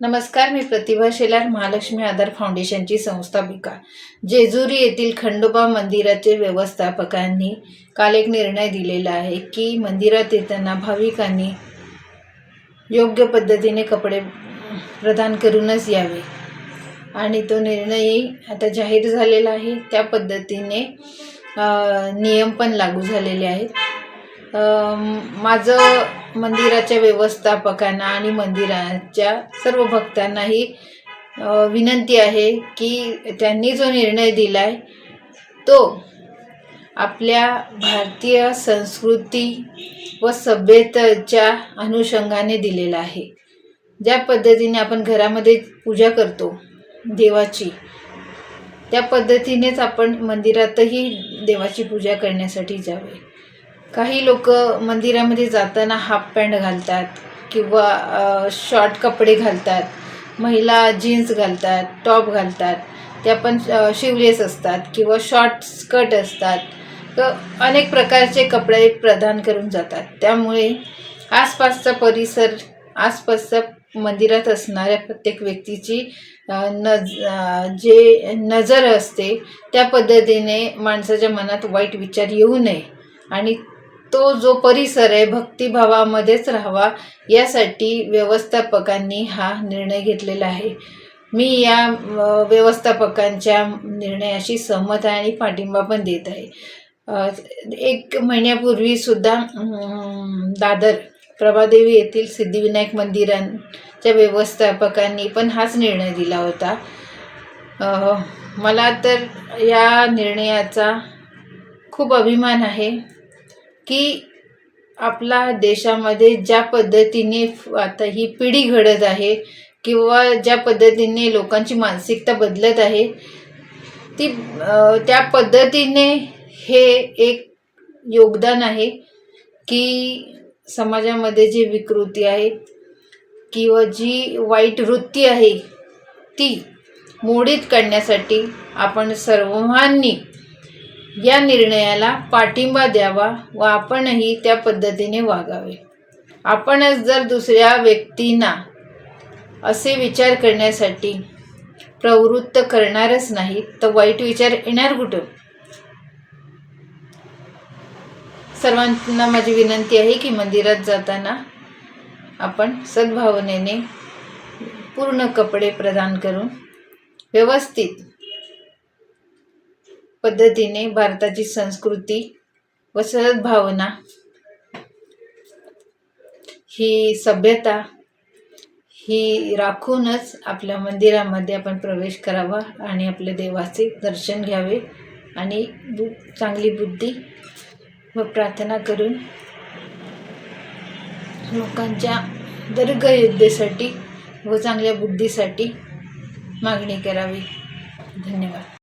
नमस्कार मी प्रतिभा शेलार महालक्ष्मी आधार फाउंडेशनची संस्थापिका जेजुरी येथील खंडोबा मंदिराचे व्यवस्थापकांनी काल एक निर्णय दिलेला आहे की मंदिरात येताना भाविकांनी योग्य पद्धतीने कपडे प्रदान करूनच यावे. आणि तो निर्णयही आता जाहीर झालेला आहे. त्या पद्धतीने नियम पण लागू झालेले आहेत. माझं मंदिराच्या व्यवस्थापकांना आणि मंदिराच्या सर्व भक्तांनाही विनंती आहे की त्यांनी जो निर्णय दिला आहे तो आपल्या भारतीय संस्कृती व सभ्यतेच्या अनुषंगाने दिलेला आहे. ज्या पद्धतीने आपण घरामध्ये पूजा करतो देवाची त्या पद्धतीनेच आपण मंदिरातही देवाची पूजा करण्यासाठी जावे. काही लोक मंदिरामध्ये जाताना हाफ पॅन्ट घालतात किंवा शॉर्ट कपडे घालतात. महिला जीन्स घालतात टॉप घालतात. त्या पण शिवलेस असतात किंवा शॉर्ट स्कर्ट असतात. तर अनेक प्रकारचे कपडे प्रदान करून जातात. त्यामुळे आसपासचा परिसर आसपासचा मंदिरात असणाऱ्या प्रत्येक व्यक्तीची नज जे नजर असते त्या पद्धतीने माणसाच्या मनात वाईट विचार येऊ नये. आणि तो जो परिसर आहे भक्तिभावामध्येच राहावा यासाठी व्यवस्थापकांनी हा निर्णय घेतलेला आहे. मी या व्यवस्थापकांच्या निर्णयाशी सहमत आहे आणि पाठिंबा पण देत आहे. एक महिन्यापूर्वीसुद्धा सुद्धा दादर प्रभादेवी येथील सिद्धिविनायक मंदिरांच्या व्यवस्थापकांनी पण हाच निर्णय दिला होता. मला तर या निर्णयाचा खूप अभिमान आहे. की आपला देशामध्ये ज्या पद्धतीने आता ही पिढी घडत आहे किंवा ज्या पद्धतीने लोकांची मानसिकता बदलत आहे ती त्या पद्धतीने हे एक योगदान आहे की समाजामध्ये जी विकृती आहे किंवा जी वाईट वृत्ती आहे ती मोडीत काढण्यासाठी आपण सर्वांनी या निर्णयाला पाठिंबा द्यावा व आपणही त्या पद्धतीने वागावे. आपणच जर दुसऱ्या व्यक्तींना असे विचार करण्यासाठी प्रवृत्त करणारच नाही तर वाईट विचार येणार कुठं? सर्वांना माझी विनंती आहे की मंदिरात जाताना आपण सद्भावनेने पूर्ण कपडे प्रदान करून व्यवस्थित पद्धतीने भारताची संस्कृती व सद्भावना ही सभ्यता ही राखूनच आपल्या मंदिरामध्ये आपण प्रवेश करावा आणि आपल्या देवाचे दर्शन घ्यावे आणि बु चांगली बुद्धी व प्रार्थना करून लोकांच्या दीर्घयुद्धेसाठी व चांगल्या बुद्धीसाठी मागणी करावी. धन्यवाद.